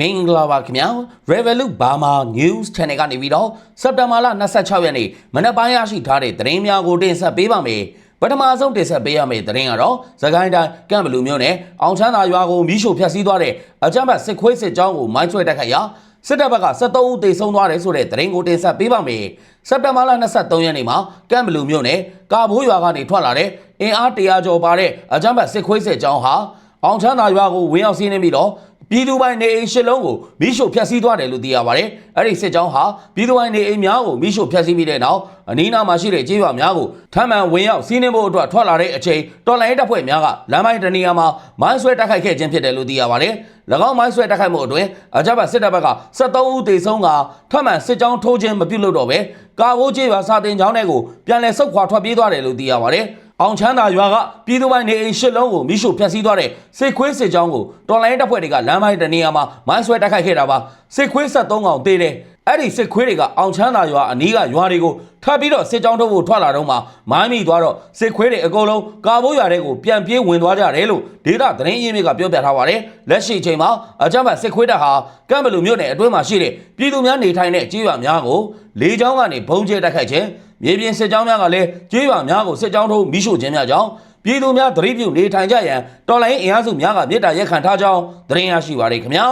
မင်္ဂလာပါခင်ဗျာ Revolut Burma News Channel ကနေပြီးတော့စက်တင်ဘာလ26ရက်နေ့မနက်ပိုင်းရရှိထားတဲ့သတင်းများကိုတင်ဆက်ပေးပါမယ်ပထမဆုံးတင်ဆက်ပေးရမယ့်သတင်းကတော့သခိုင်းတိုင်းကံဘလူမျိုးနဲ့အောင်ချမ်းသာရွာကိုမိရှို့ဖျက်ဆီးသွားတဲ့အကြမ်းဖက်စစ်ခွေးစစ်ကြောင်းကိုမိုင်းဆွဲတက်ခတ်ရာစစ်တပ်ဘက်က73ဦးသေဆုံးသွားတယ်ဆိုတဲ့သတင်းကိုတင်ဆက်ပေးပါမယ်စက်တင်ဘာလ23ရက်နေ့မှာကံဘလူမျိုးနဲ့ကာဘိုးရွာကနေထွက်လာတဲ့အင်အား100ကျော်ပါတဲ့အကြမ်းဖက်စစ်ခွေးစစ်ကြောင်းဟာအောင်ချမ်းသာရွာကိုဝင်ရောက်စီးနှင်းပြီးတော့ ပြည်သူပိုင်နေအိမ်ရှစ်လုံးကိုမိရှို့ဖျက်ဆီးသွားတယ်လို့သိရပါတယ်။အဲ့ဒီစစ်ကြောင်းဟာပြည်သူပိုင်နေအိမ်များကိုမိရှို့ဖျက်ဆီးပြီးတဲ့နောက်အနီးနားမှာရှိတဲ့ကြေးရွာများကိုထမ်းမှန်ဝင်ရောက်စီးနှင်းဖို့အတွက်ထွက်လာတဲ့အချိန်တော်လိုင်းတပ်ဖွဲ့များကလမ်းပိုင်းတနေရာမှာမိုင်းဆွဲတိုက်ခိုက်ခဲ့ခြင်းဖြစ်တယ်လို့သိရပါတယ်။၎င်းမိုင်းဆွဲတိုက်ခိုက်မှုအတွင်းအကြမ်းဖက်စစ်တပ်ဘက်က73ဦးသေဆုံးကထပ်မံစစ်ကြောင်းထိုးခြင်းမပြုလုပ်တော့ပဲကာဘိုးကြေးရွာစာတင်ကျောင်းတွေကိုပြန်လည်ဆုတ်ခွာထွက်ပြေးသွားတယ်လို့သိရပါတယ်။ အောင်ချမ်းသာရွာကပြည်သူပိုင်နေအိမ်ရှစ်လုံးကိုမိရှို့ဖျက်ဆီးသွားတဲ့စစ်ခွေးစစ်ကြောင်းကိုတော်လိုင်းတပ်ဖွဲ့တွေကလမ်းပိုင်းတနေရာမှာမိုင်းဆွဲတိုက်ခိုက်ခဲ့တာပါစစ်ခွေး73កောင်သေးတယ် အဲ့ဒီစစ်ခွေးတွေကအောင်ချမ်းသာရွာအနီးကရွာတွေကိုထပ်ပြီးတော့စစ်ကြောင်းထုတ်ဖို့ထွက်လာတော့မှမိုင်းမိသွားတော့စစ်ခွေးတွေအကုန်လုံးကာဘိုးရွာတွေကိုပြန်ပြေးဝင်သွားကြတယ်လို့ဒေတာသတင်းရင်းမြစ်ကပြောပြထားပါတယ်လက်ရှိချိန်မှာအကြမ်းဖက်စစ်ခွေးတပ်ဟာကမ်ဘလူမြို့နယ်အတွင်းမှာရှိတဲ့ပြည်သူများနေထိုင်တဲ့ကြေးရွာများကိုလေကြောင်းကနေဘုံကျဲတိုက်ခိုက်ခြင်းမြေပြင်စစ်ကြောင်းများကလည်းကြေးရွာများကိုစစ်ကြောင်းထုတ်မိရှို့ခြင်းများကြောင့်ပြည်သူများသတိပြုနေထိုင်ကြရန်တော်လိုင်းအင်အားစုများကမြေတားရက်ခံထားကြောင်းသတင်းရရှိပါရခင်ဗျာ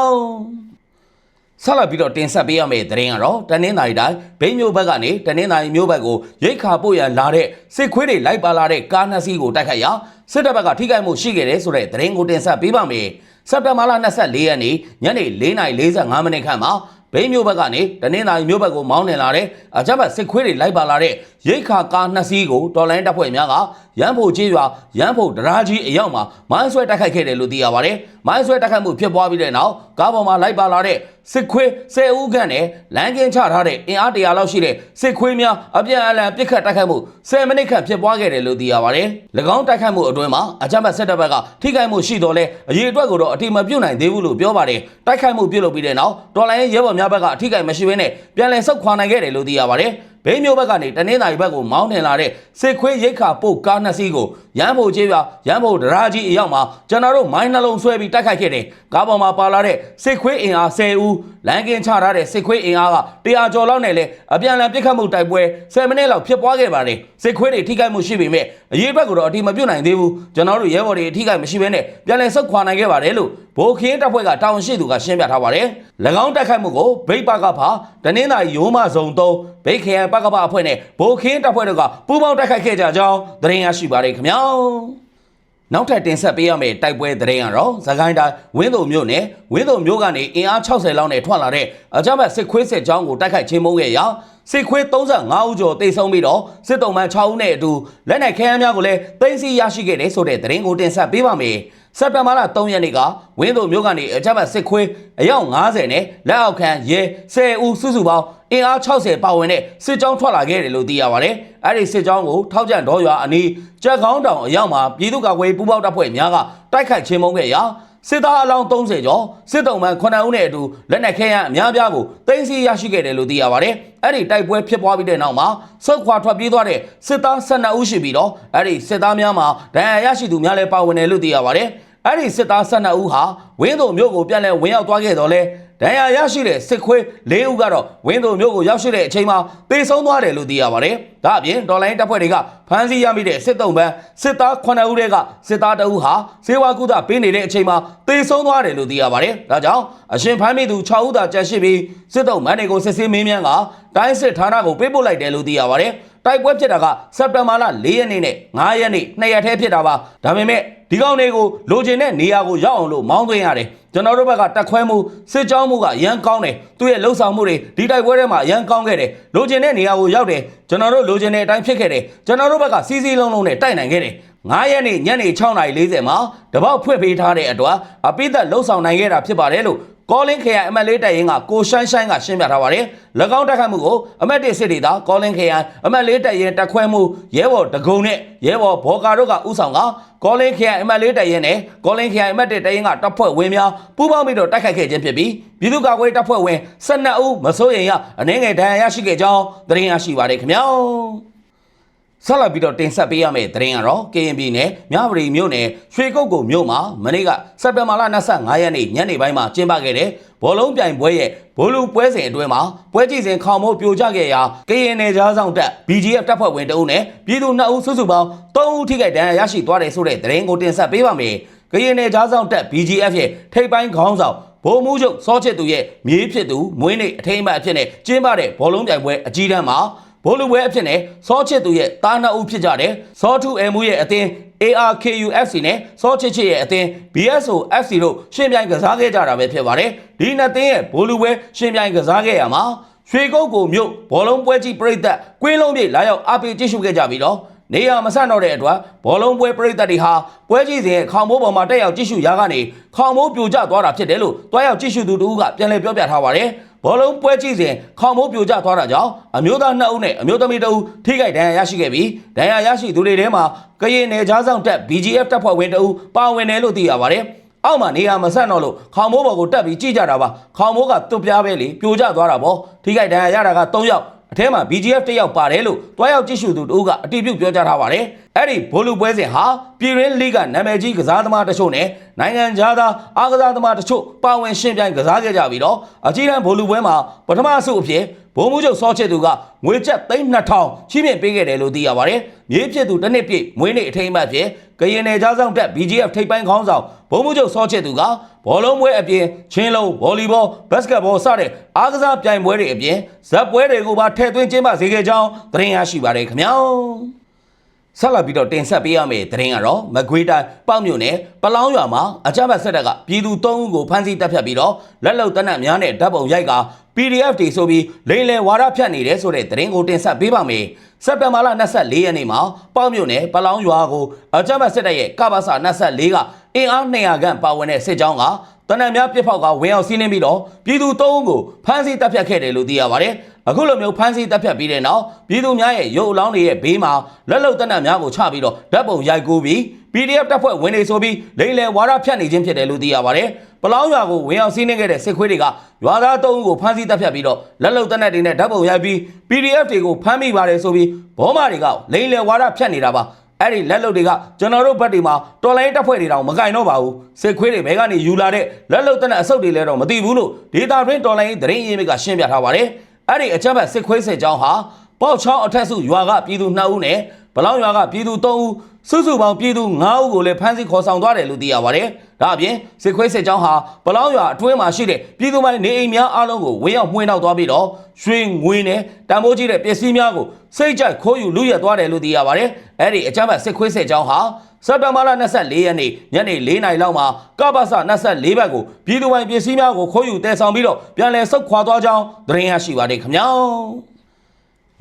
ဆက်လက်ပြီးတော့တင်ဆက်ပေးရမယ့်သတင်းကတော့တနင်္သာရီတိုင်းဘိန်းမျိုးဘက်ကနေတနင်္သာရီမျိုးဘက်ကိုရိတ်ခါပို့ရန်လာတဲ့စစ်ခွေးတွေလိုက်ပါလာတဲ့ကားနှစ်စီးကိုတိုက်ခိုက်ရာစစ်တပ်ဘက်ကထိခိုက်မှုရှိခဲ့တယ်ဆိုတဲ့သတင်းကိုတင်ဆက်ပေးပါမယ်စက်တဘာလ24ရက်နေ့ညနေ4:45မိနစ်ခန့်မှာဘိန်းမျိုးဘက်ကနေတနင်္သာရီမျိုးဘက်ကိုမောင်းနှင်လာတဲ့အကြမ်းဖက်စစ်ခွေးတွေလိုက်ပါလာတဲ့ရိတ်ခါကားနှစ်စီးကိုတော်လိုင်းတပ်ဖွဲ့များက ရန်ဖို့ကြီးရွာရန်ဖို့ဒရာကြီးအရောက်မှာမိုင်းဆွဲတိုက်ခိုက်ခဲ့တယ်လို့သိရပါတယ်။မိုင်းဆွဲတိုက်ခိုက်မှုဖြစ်ပွားပြီးတဲ့နောက်ကားပေါ်မှာလိုက်ပါလာတဲ့စစ်ခွေး၁၀ဦးခန့်နဲ့လမ်းကင်းချထားတဲ့အင်အားတရာလောက်ရှိတဲ့စစ်ခွေးများအပြန်အလှန်ပစ်ခတ်တိုက်ခိုက်မှု10မိနစ်ခန့်ဖြစ်ပွားခဲ့တယ်လို့သိရပါတယ်။၎င်းတိုက်ခိုက်မှုအတွင်းမှာအကြမ်းဖက်စစ်တပ်ဘက်ကထိခိုက်မှုရှိတော်လဲအရေးအတွက်ကိုတော့အတိမပြုတ်နိုင်သေးဘူးလို့ပြောပါတယ်။တိုက်ခိုက်မှုပြုတ်လုပ်ပြီးတဲ့နောက်တော်လိုင်းရဲဘော်များဘက်ကအထိခိုက်မရှိဘဲနဲ့ပြန်လည်ဆုတ်ခွာနိုင်ခဲ့တယ်လို့သိရပါတယ်။ ဘိန်းမျိုးဘက်ကနေတနင်္သာရီဘက်ကိုမောင်းနှင်လာတဲ့စစ်ခွေးရိတ်ခါပို့ကားနှစ်စီးကိုရန်ဖို့ကြီးပြရန်ဖို့ဒရာကြီးအရောက်မှာကျွန်တော်တို့မိုင်းနှလုံးဆွဲပြီးတိုက်ခိုက်ခဲ့တယ်။ကားပေါ်မှာပါလာတဲ့စစ်ခွေးအင်အား10ဦးလမ်းကင်းချထားတဲ့စစ်ခွေးအင်အားက100ကျော်လောက်နဲ့လေအပြန်အလှန်ပစ်ခတ်မှုတိုက်ပွဲ10မိနစ်လောက်ဖြစ်ပွားခဲ့ပါတယ်။စစ်ခွေးတွေထိခိုက်မှုရှိပေမဲ့အရေးဘက်ကတော့အတိမပြုတ်နိုင်သေးဘူး။ကျွန်တော်တို့ရဲဘော်တွေထိခိုက်မရှိဘဲနဲ့ပြန်လည်ဆုတ်ခွာနိုင်ခဲ့ပါတယ်လို့ ဘိုးခင်းတပ်ဖွဲ့ကတာဝန်ရှိသူကရှင်းပြထားပါတယ်။၎င်းတိုက်ခိုက်မှုကိုဗိတ်ပါကဖာတနင်္သာရီရိုးမဇုံ3ဗိတ်ခရိုင်ပကပအဖွဲ့နဲ့ဘိုးခင်းတပ်ဖွဲ့တို့ကပူးပေါင်းတိုက်ခိုက်ခဲ့ကြကြောင်းသတင်းရရှိပါတယ်ခင်ဗျာ။နောက်ထပ်တင်ဆက်ပေးရမယ့်တိုက်ပွဲသတင်းကတော့သခိုင်းတိုင်းဝင်းတုံမြို့နယ်ဝင်းတုံမြို့ကနေအင်အား60လောက်နဲ့ထွက်လာတဲ့အကြမ်းဖက်စစ်ခွေးစစ်ကြောင်းကိုတိုက်ခိုက်ချင်းမုန်းခဲ့ရာ စစ်ခွေး35ဦးကျော်တိတ်ဆုံးပြီးတော့စစ်တုံးမှန်6ဦးနဲ့အတူလက်နက်ခဲယမ်းများကိုလည်းသိမ်းဆည်းရရှိခဲ့တယ်ဆိုတဲ့သတင်းကိုတင်ဆက်ပေးပါမယ်။စက်တဘာလ3ရက်နေ့ကဝင်းတုံမြို့ကနေအကြမ်းဖက်စစ်ခွေးအယောက်90နဲ့လက်အောက်ခံရဲ10ဦးစုစုပေါင်းအင်အား60ပါဝင်တဲ့စစ်ကြောင်းထွက်လာခဲ့တယ်လို့သိရပါတယ်။အဲ့ဒီစစ်ကြောင်းကိုထောက်ကြံတော်ရွာအနီးကြက်ကောင်းတောင်အရောက်မှာပြည်သူ့ကာကွယ်ပူးပေါင်းတပ်ဖွဲ့များကတိုက်ခိုက်ချင်းမုန်းခဲ့ရာ စစ်သားအလောင်း30ကျော်စစ်တုံးမှန်9ဦးနဲ့အတူလက်နက်ခဲယမ်းအများပြားကိုတင်စီရရှိခဲ့တယ်လို့သိရပါတယ်။အဲ့ဒီတိုက်ပွဲဖြစ်ပွားပြီးတဲ့နောက်မှာဆုတ်ခွာထွက်ပြေးသွားတဲ့စစ်သား12ဦးရှိပြီးတော့အဲ့ဒီစစ်သားများမှာဒဏ်ရာရရှိသူများလည်းပါဝင်တယ်လို့သိရပါတယ်။အဲ့ဒီစစ်သား12ဦးဟာဝင်းတုံမြို့ကိုပြန်လည်ဝင်ရောက်သွားခဲ့တော့လဲ ဒဏ်ရာရရှိတဲ့စစ်ခွေး၄ဦးကတော့ဝင်းတုံမြို့ကိုရောက်ရှိတဲ့အချိန်မှာတေဆုံးသွားတယ်လို့သိရပါတယ်။ဒါအပြင်ဒေါ်လိုင်းတပ်ဖွဲ့တွေကဖမ်းဆီးရမိတဲ့စစ်တုံးပန်းစစ်သား9ဦးတွေကစစ်သားတအုပ်ဟာစေဝါကုသပေးနေတဲ့အချိန်မှာတေဆုံးသွားတယ်လို့သိရပါတယ်။ဒါကြောင့်အရှင်ဖမ်းမိသူ6ဦးသာကြန့်ရှိပြီးစစ်တုံးပန်းတွေကိုစစ်ဆေးမင်းမြန်းကတိုင်းစစ်ဌာနကိုပေးပို့လိုက်တယ်လို့သိရပါတယ်။ တိုက်ပွဲဖြစ်တာကစက်တင်ဘာလ4ရက်နေ့နဲ့9ရက်နေ့နှစ်ရက်တည်းဖြစ်တာပါဒါပေမဲ့ဒီကောင်တွေကိုလိုချင်တဲ့နေရာကိုရောက်အောင်လို့မောင်းသွင်းရတယ်ကျွန်တော်တို့ဘက်ကတက်ခွဲမှုစစ်ကြောင်းမှုကရန်ကောင်းတယ်သူ့ရဲ့လှုပ်ဆောင်မှုတွေဒီတိုက်ပွဲထဲမှာရန်ကောင်းခဲ့တယ်လိုချင်တဲ့နေရာကိုရောက်တယ်ကျွန်တော်တို့လိုချင်တဲ့အတိုင်းဖြစ်ခဲ့တယ်ကျွန်တော်တို့ဘက်ကစီးစီးလုံးလုံးနဲ့တိုက်နိုင်ခဲ့တယ်9ရက်နေ့ညနေ6:40မှာတပောက်ဖွင့်ပေးထားတဲ့အတွက်အပိသက်လှုပ်ဆောင်နိုင်ခဲ့တာဖြစ်ပါတယ်လို့ ကောလင်းခရိုင်အမတ်လေးတိုင်ရင်ကကိုရှိုင်းရှိုင်းကရှင်းပြထားပါတယ်။၎င်းတက်ခတ်မှုကိုအမတ်တစ်စစ်ဒေသကောလင်းခရိုင်အမတ်လေးတိုင်ရင်တက်ခွဲမှုရဲဘော်တကုံနဲ့ရဲဘော်ဘော်ကာတို့ကဥဆောင်ကကောလင်းခရိုင်အမတ်လေးတိုင်ရင်နဲ့ကောလင်းခရိုင်အမတ်တစ်တိုင်ရင်ကတပ်ဖွဲ့ဝင်များပူးပေါင်းပြီးတော့တိုက်ခိုက်ခဲ့ခြင်းဖြစ်ပြီးပြည်သူ့ကာကွယ်တပ်ဖွဲ့ဝင်12ဦးမစိုးရိမ်ရအနေငယ်ဒဏ်ရာရရှိခဲ့ကြောင်းသတင်းရရှိပါတယ်ခင်ဗျာ။ ဆက်လက်ပြီးတော့တင်ဆက်ပေးရမယ့်သတင်းကတော့ KNB နဲ့မြဝတီမြို့နယ်ရွှေကုတ်ကုံမြို့မှာမနေ့ကစက်တင်ဘာလ25ရက်နေ့ညနေပိုင်းမှာကျင်းပခဲ့တဲ့ဘောလုံးပြိုင်ပွဲရဲ့ဘိုလူပွဲစဉ်အတွင်းမှာပွဲကြည့်စဉ်ခေါင်မိုးပြိုကျခဲ့ရာကရင်နယ်ကြားဆောင်တက် BGF တပ်ဖွဲ့ဝင်တအုပ်နဲ့ပြည်သူ2ဦးစုစုပေါင်း3ဦးထိခိုက်ဒဏ်ရာရရှိသွားတယ်ဆိုတဲ့သတင်းကိုတင်ဆက်ပေးပါမယ်။ကရင်နယ်ကြားဆောင်တက် BGF ရဲ့ထိပ်ပိုင်းခေါင်းဆောင်ဗိုလ်မှူးချုပ်စောချစ်သူရဲ့မြေးဖြစ်သူမွေးနေ့အထိမ်းအမှတ်အဖြစ်နဲ့ကျင်းပတဲ့ဘောလုံးပြိုင်ပွဲအကြီးတန်းမှာ ဘိုးလူပွဲအဖြစ်နဲ့စောချစ်သူရဲ့တားနှစ်ဦးဖြစ်ကြတယ်စောထုအမှုရဲ့အသင်း ARKUFC နဲ့စောချစ်ချစ်ရဲ့အသင်း BSO FC တို့ရှင်ပြိုင်ကစားခဲ့ကြတာပဲဖြစ်ပါတယ်ဒီနှစ်သင်းရဲ့ဘိုးလူပွဲရှင်ပြိုင်ကစားခဲ့ရမှာရွှေကုတ်ကိုမြို့ဘောလုံးပွဲကြီးပြိသက်ကွင်းလုံးပြေလာရောက်အားပေးကြည့်ရှုခဲ့ကြပြီးတော့နေရမဆန့်တော့တဲ့အတွက်ဘောလုံးပွဲပြိသက်တွေဟာပွဲကြီးစဉ်ခေါင်မိုးပေါ်မှာတက်ရောက်ကြည့်ရှုရာကနေခေါင်မိုးပြိုကျသွားတာဖြစ်တယ်လို့တွားရောက်ကြည့်ရှုသူတို့ကပြန်လည်ပြောပြထားပါတယ် ဘောလုံးပွဲကြည့်စဉ်ခေါင်မိုးပြိုကျသွားတာကြောင့်အမျိုးသား2ဦးနဲ့အမျိုးသမီး2ဦးထိခိုက်ဒဏ်ရာရရှိခဲ့ပြီးဒဏ်ရာရရှိသူတွေထဲမှာကရင်နယ်ကြားဆောင်တက် BGF တပ်ဖွဲ့ဝင်2ဦးပါဝင်တယ်လို့သိရပါတယ်အောက်မှာနေရာမဆက်တော့လို့ခေါင်မိုးပေါ်ကိုတက်ပြီးကြည့်ကြတာပါခေါင်မိုးကတွတ်ပြားပဲလေပြိုကျသွားတာပေါ့ထိခိုက်ဒဏ်ရာရတာက3ယောက်အထဲမှာ BGF တစ်ယောက်ပါတယ်လို့တွားရောက်ကြည့်ရှုသူတို့ကအတိပြုပြောကြားထားပါတယ်အဲ့ဒီဘိုလူပွဲစဉ်ဟာပြည်ရင်းလိကနာမည်ကြီးကစားသမားတချို့နဲ့နိုင်ငံခြားသားအားကစားသမားတချို့ပါဝင်ရှင်ပြိုင်ကစားခဲ့ကြပြီးတော့အကြီးတန်းဘိုလူပွဲမှာပထမဆုအဖြစ်ဘုံမှုချုပ်စောချစ်သူကငွေကျပ်3200ချီးမြှင့်ပေးခဲ့တယ်လို့သိရပါတယ်။မြေဖြစ်သူတစ်နှစ်ပြည့်မွေးနေ့အထိမ်းအမှတ်ဖြစ်ကရင်နယ်ကြားဆောင်တက် BGF ထိပ်ပိုင်းခေါင်းဆောင်ဘုံမှုချုပ်စောချစ်သူကဘောလုံးပွဲအပြင်ချင်းလုံးဗော်လီဘောဘတ်စကတ်ဘောစတဲ့အားကစားပြိုင်ပွဲတွေအပြင်ဇက်ပွဲတွေကိုပါထည့်သွင်းကျင်းပစေခဲ့ကြောင်းသတင်းရရှိပါတယ်ခင်ဗျာ။ ဆက်လက်ပြီးတော့တင်ဆက်ပေးရမယ့်သတင်းကတော့မကွေးတိုင်းပေါ့မြို့နယ်ပလောင်းရွာမှာအကြမ်းဖက်စစ်တပ်ကပြည်သူ၃ဦးကိုဖမ်းဆီးတပ်ဖြတ်ပြီးတော့လက်လုံတနက်များနဲ့ဓာတ်ပုံရိုက်က PDF တွေဆိုပြီးလိန်လယ်ဝါဒဖြတ်နေတယ်ဆိုတဲ့သတင်းကိုတင်ဆက်ပေးပါမယ်။စက်တင်ဘာလ24ရက်နေ့မှာပေါ့မြို့နယ်ပလောင်းရွာကိုအကြမ်းဖက်စစ်တပ်ရဲ့ကပ္ပစ24ကအင်အား200ခန့်ပါဝင်တဲ့စစ်ကြောင်းက တနက်များပြစ်ဖောက်ကဝင်အောင်စီးနှင်းပြီးတော့ပြည်သူ၃ဦးကိုဖမ်းဆီးတပ်ဖြတ်ခဲ့တယ်လို့သိရပါတယ်။အခုလိုမျိုးဖမ်းဆီးတပ်ဖြတ်ပြီးတဲ့နောက်ပြည်သူများရဲ့ရုပ်အလောင်းတွေရဲ့ဘေးမှာလက်လုံတက်နက်များကိုချပြီးတော့ဓာတ်ပုံရိုက်ကူးပြီး PDF တပ်ဖွဲ့ဝင်နေဆိုပြီးလိမ့်လယ်ဝါဒဖြတ်နေခြင်းဖြစ်တယ်လို့သိရပါတယ်။ပလောင်းရွာကိုဝင်အောင်စီးနှင်းခဲ့တဲ့စစ်ခွေးတွေကရွာသား၃ဦးကိုဖမ်းဆီးတပ်ဖြတ်ပြီးတော့လက်လုံတက်နက်တွေနဲ့ဓာတ်ပုံရိုက်ပြီး PDF တွေကိုဖမ်းမိပါတယ်ဆိုပြီးဘောမာတွေကလိမ့်လယ်ဝါဒဖြတ်နေတာပါ။ အဲ့ဒီလက်လုတ်တွေကကျွန်တော်တို့ဘက်တွေမှာတော်လိုင်းတပ်ဖွဲ့တွေတောင်မကင်တော့ပါဘူးစစ်ခွေးတွေဘဲကနေယူလာတဲ့လက်လုတ်တဲ့အဆုတ်တွေလည်းတော့မသိဘူးလို့ဒေတာတွင်းတော်လိုင်းသတင်းရင်းမြစ်ကရှင်းပြထားပါတယ်အဲ့ဒီအချက်ဘက်စစ်ခွေးစစ်ကြောင်းဟာပေါက်ချောင်းအထက်စုရွာကပြည်သူ2ဦးနဲ့ ဗလောင်းရွာကပြည်သူ3ဦးစုစုပေါင်းပြည်သူ9ဦးကိုလည်းဖမ်းဆီးခေါ်ဆောင်သွားတယ်လို့သိရပါတယ်ဒါအပြင်စစ်ခွေးစစ်ကြောင်းဟာဗလောင်းရွာအတွင်းမှာရှိတဲ့ပြည်သူပိုင်းနေအိမ်များအားလုံးကိုဝင်းရောက်မှွေးနောက်သွားပြီးတော့ရွှေငွေနဲ့တံမိုးကြီးတဲ့ပစ္စည်းများကိုစိတ်ကြိုက်ခိုးယူလူရက်သွားတယ်လို့သိရပါတယ်အဲ့ဒီအကြမ်းဖက်စစ်ခွေးစစ်ကြောင်းဟာစက်တဘာလ24ရက်နေ့ညနေ4နာရီလောက်မှာကပ္ပစ24ဘက်ကိုပြည်သူပိုင်ပစ္စည်းများကိုခိုးယူတဲဆောင်ပြီးတော့ပြန်လည်ဆုတ်ခွာသွားကြောင်းသတင်းရရှိပါတယ်ခင်ဗျာ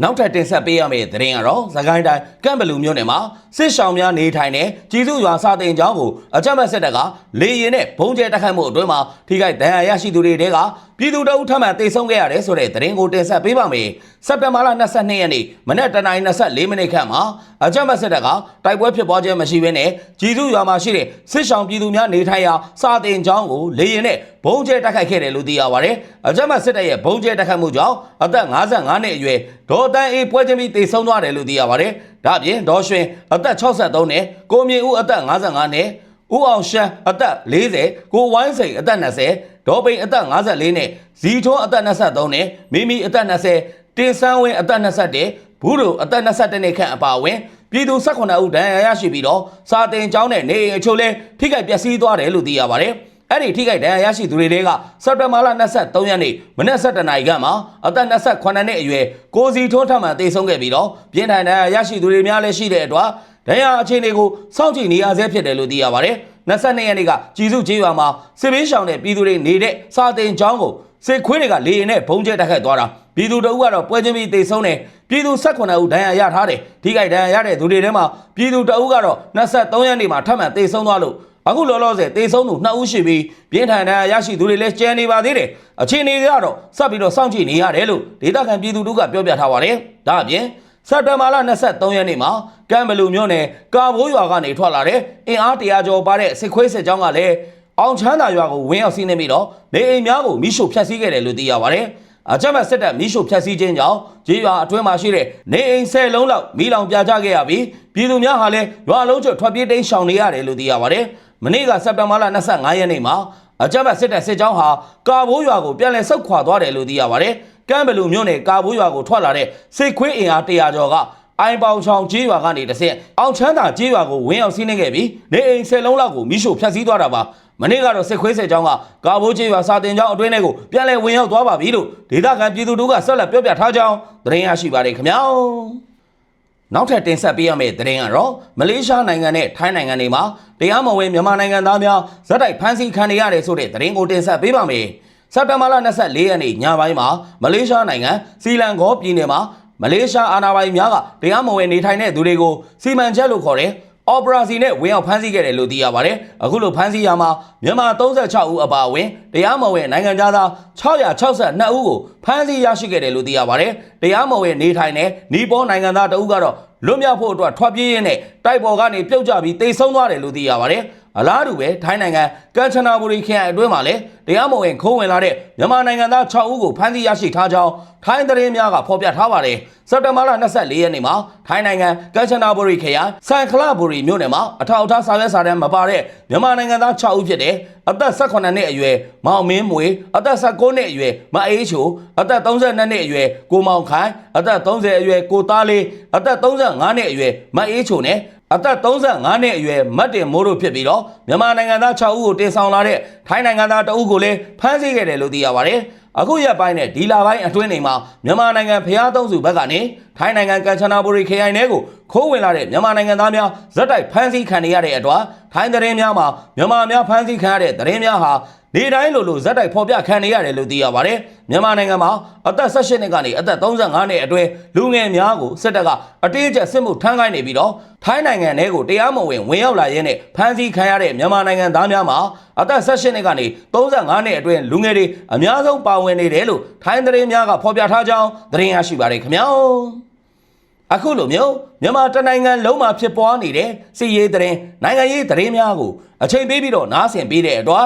နောက်ထပ်တင်ဆက်ပေးရမယ့်သတင်းကတော့သခိုင်းတိုင်းကမ်ဘလူမြို့နယ်မှာစစ်ရှောင်းများနေထိုင်တဲ့ကြီးစုရွာစာတင်ကျောင်းကိုအကြမ်းဖက်စစ်တပ်ကလေရင်နဲ့ဘုံကျဲတိုက်ခိုက်မှုအတွင်းမှာထိခိုက်ဒဏ်ရာရရှိသူတွေတဲကပြည်သူတအုပ်ထပ်မံတေဆုံးခဲ့ရတယ်ဆိုတဲ့သတင်းကိုတင်ဆက်ပေးပါမယ်။စက်တင်ဘာလ22ရက်နေ့မနက်တနာရီ24မိနစ်ခန့်မှာအကြမ်းဖက်စစ်တပ်ကတိုက်ပွဲဖြစ်ပွားခြင်းမရှိဘဲနဲ့ကြီးစုရွာမှာရှိတဲ့စစ်ရှောင်းပြည်သူများနေထိုင်ရာစာတင်ကျောင်းကိုလေရင်နဲ့ဘုံကျဲတိုက်ခိုက်ခဲ့တယ်လို့သိရပါတယ်။အကြမ်းဖက်စစ်တပ်ရဲ့ဘုံကျဲတိုက်ခိုက်မှုကြောင့်အသက်55နှစ်အရွယ်ဒေါ်တန်းအေးပွဲချင်းပြီးတေဆုံးသွားတယ်လို့သိရပါတယ်။ဒါ့အပြင်ဒေါ်ရွှင်အသက်63နဲ့ကိုမြင့်ဦးအသက်55နဲ့ဦးအောင်ရှမ်းအသက်40ကိုဝိုင်းစိန်အသက်20ဒေါ်ပိန်အသက်54နဲ့ဇီထွန်းအသက်23နဲ့မိမိအသက်20တင်ဆန်းဝင်းအသက်21ဘူးတို့အသက်22နှစ်ခန့်အပါအဝင်ပြည်သူ18ဦးဒဏ်ရာရရှိပြီးတော့စာတင်ကျောင်းနဲ့နေအိမ်အချို့လဲထိခိုက်ပျက်စီးသွားတယ်လို့သိရပါတယ်။ အဲ့ဒီထိခိုက်ဒဏ်ရာရရှိသူတွေတဲကစက်တင်ဘာလ23ရက်နေ့မနက်7:00နာရီခန့်မှာအသက်28နှစ်အရွယ်ကိုစီထွန်းထမှန်တေဆုံးခဲ့ပြီးတော့ပြင်းထန်ဒဏ်ရာရရှိသူတွေများလည်းရှိတဲ့အတွက်ဒဏ်ရာအခြေအနေကိုစောင့်ကြည့်နေရဆဲဖြစ်တယ်လို့သိရပါတယ်။22ရက်နေ့ကကြည်စုကျေးရွာမှာစစ်ဘေးရှောင်တဲ့ပြည်သူတွေနေတဲ့စာတင်ကျောင်းကိုစစ်ခွေးတွေကလေရင်နဲ့ဘုံကျဲတိုက်ခိုက်သွားတာပြည်သူတို့ကတော့ပွဲချင်းပြီးတေဆုံးတယ်ပြည်သူ18ဦးဒဏ်ရာရထားတယ်ထိခိုက်ဒဏ်ရာရတဲ့သူတွေထဲမှာပြည်သူတအုပ်ကတော့23ရက်နေ့မှာထပ်မံတေဆုံးသွားလို့ အခုလောလောဆယ်တေဆုံးသူ2ဦးရှိပြီးပြင်းထန်ဒဏ်ရာရရှိသူတွေလည်းကျန်နေပါသေးတယ်အခြေအနေကတော့စပ်ပြီးတော့စောင့်ကြည့်နေရတယ်လို့ဒေသခံပြည်သူတို့ကပြောပြထားပါတယ်ဒါအပြင်စက်တဘာလ23ရက်နေ့မှာကမ်ဘလူမြို့နယ်ကာဘိုးရွာကနေထွက်လာတဲ့အင်အားတရာကျော်ပါတဲ့စစ်ခွေးစစ်ကြောင်းကလည်းအောင်ချမ်းသာရွာကိုဝင်းရောက်စီးနေပြီးတော့နေအိမ်များကိုမိရှို့ဖျက်ဆီးခဲ့တယ်လို့သိရပါတယ်အကြမ်းဖက်စစ်တပ်မိရှုဖျက်ဆီးခြင်းကြောင့်ကြေးရွာအတွင်းမှာရှိတဲ့နေအိမ်၁၀လုံးလောက်မိလောင်ပြကြခဲ့ရပြီးပြည်သူများဟာလည်းရွာလုံးကျွတ်ထွက်ပြေးတိမ်းရှောင်နေရတယ်လို့သိရပါတယ်။ မနေ့ကစက်တင်ဘာလ25ရက်နေ့မှာအကြမ်းဖက်စစ်တပ်စစ်ကြောင်းဟာကာဘိုးရွာကိုပြန်လည်ဆုတ်ခွာသွားတယ်လို့သိရပါတယ်။ကမ်းဘလူမြို့နယ်ကာဘိုးရွာကိုထွက်လာတဲ့စစ်ခွေးအင်အား100ကျော်ကအိုင်ပေါင်ချောင်ကြေးရွာကနေတဆင့်အောင်ချမ်းသာကြေးရွာကိုဝင်းအောင်စီးနှင်းခဲ့ပြီးနေအိမ်၁၀လုံးလောက်ကိုမိရှုဖျက်ဆီးသွားတာပါမနေ့ကတော့စစ်ခွေးစစ်ကြောင်းကကာဘိုးကြေးရွာစာတင်ကျောင်းအတွင်းထဲကိုပြန်လည်ဝင်ရောက်သွားပါပြီလို့ဒေသခံပြည်သူတို့ကဆက်လက်ပြောပြထားကြောင်းသတင်းရရှိပါတယ်ခင်ဗျာ နောက်ထပ်တင်ဆက်ပေးရမယ့်သတင်းကတော့မလေးရှားနိုင်ငံနဲ့ထိုင်းနိုင်ငံတွေမှာတရားမဝင်မြန်မာနိုင်ငံသားများဇက်တိုက်ဖမ်းဆီးခံနေရတယ်ဆိုတဲ့သတင်းကိုတင်ဆက်ပေးပါမယ်စက်တင်ဘာလ24ရက်နေ့ညပိုင်းမှာမလေးရှားနိုင်ငံစီလန်ဂေါပြည်နယ်မှာမလေးရှားအာဏာပိုင်များကတရားမဝင်နေထိုင်တဲ့သူတွေကိုစီမံချက်လို့ခေါ်တဲ့ အော်ပရာစီနဲ့ဝင်ရောက်ဖမ်းဆီးခဲ့တယ်လို့သိရပါတယ်။အခုလိုဖမ်းဆီးရမှာမြန်မာ36ဦးအပါအဝင်တရားမဝင်နိုင်ငံသား662ဦးကိုဖမ်းဆီးရရှိခဲ့တယ်လို့သိရပါတယ်။တရားမဝင်နေထိုင်တဲ့နီပေါနိုင်ငံသားတဦးကတော့လွတ်မြောက်ဖို့အတွက်ထွက်ပြေးရင်းနဲ့တိုက်ပေါ်ကနေပြုတ်ကျပြီးတိတ်ဆုံးသွားတယ်လို့သိရပါတယ်။ အလားတူပဲထိုင်းနိုင်ငံကမ်ချနာဘူရီခရိုင်အတွင်းမှာလည်းတရားမဝင်ခိုးဝင်လာတဲ့မြန်မာနိုင်ငံသား6ဦးကိုဖမ်းဆီးရရှိထားကြောင်းထိုင်းသတင်းများကဖော်ပြထားပါတယ်။စက်တင်ဘာလ24ရက်နေ့မှာထိုင်းနိုင်ငံကမ်ချနာဘူရီခရိုင်ဆန်ခလဘူရီမြို့နယ်မှာအထောက်အထားစာရွက်စာတမ်းမပါတဲ့မြန်မာနိုင်ငံသား6ဦးဖြစ်တဲ့အသက်18နှစ်အရွယ်မောင်မင်းမွေအသက်19နှစ်အရွယ်မအေးချိုအသက်32နှစ်အရွယ်ကိုမောင်ခိုင်အသက်30အရွယ်ကိုသားလေးအသက်35နှစ်အရွယ်မအေးချိုနဲ့ အသက်35နှစ်အရွယ်မတ်တင်မိုးတို့ဖြစ်ပြီးတော့မြန်မာနိုင်ငံသား6ဦးကိုတင်ဆောင်လာတဲ့ထိုင်းနိုင်ငံသား2ဦးကိုလည်းဖမ်းဆီးခဲ့တယ်လို့သိရပါတယ်။အခုရက်ပိုင်းနဲ့ဒီလာပိုင်းအတွင်းနေမှာမြန်မာနိုင်ငံဖျားသုံးစုဘက်ကနေထိုင်းနိုင်ငံကန်ချနာဘူရီခရိုင်ထဲကိုခိုးဝင်လာတဲ့မြန်မာနိုင်ငံသားများဇက်တိုက်ဖမ်းဆီးခံနေရတဲ့အတွက်ထိုင်းသတင်းများမှာမြန်မာများဖမ်းဆီးခံရတဲ့သတင်းများဟာ နေတိုင်းလိုလိုဇက်တိုက်ဖော်ပြခံနေရတယ်လို့သိရပါတယ်။မြန်မာနိုင်ငံမှာအသက်18နှစ်ကနေအသက်35နှစ်အတွင်းလူငယ်များကိုစစ်တပ်ကအတေးကျစစ်မှုထမ်းခိုင်းနေပြီးတော့ထိုင်းနိုင်ငံထဲကိုတရားမဝင်ဝင်ရောက်လာရင်းနဲ့ဖမ်းဆီးခံရတဲ့မြန်မာနိုင်ငံသားများမှာအသက်18နှစ်ကနေ35နှစ်အတွင်းလူငယ်တွေအများဆုံးပါဝင်နေတယ်လို့ထိုင်းသတင်းများကဖော်ပြထားကြောင်းသတင်းရရှိပါတယ်ခင်ဗျာ။အခုလိုမျိုးမြန်မာတနိုင်ငံလုံးမှာဖြစ်ပွားနေတဲ့စီရေးသတင်းနိုင်ငံရေးသတင်းများကိုအချိန်ပေးပြီးတော့နားဆင်ပေးတဲ့အတွက်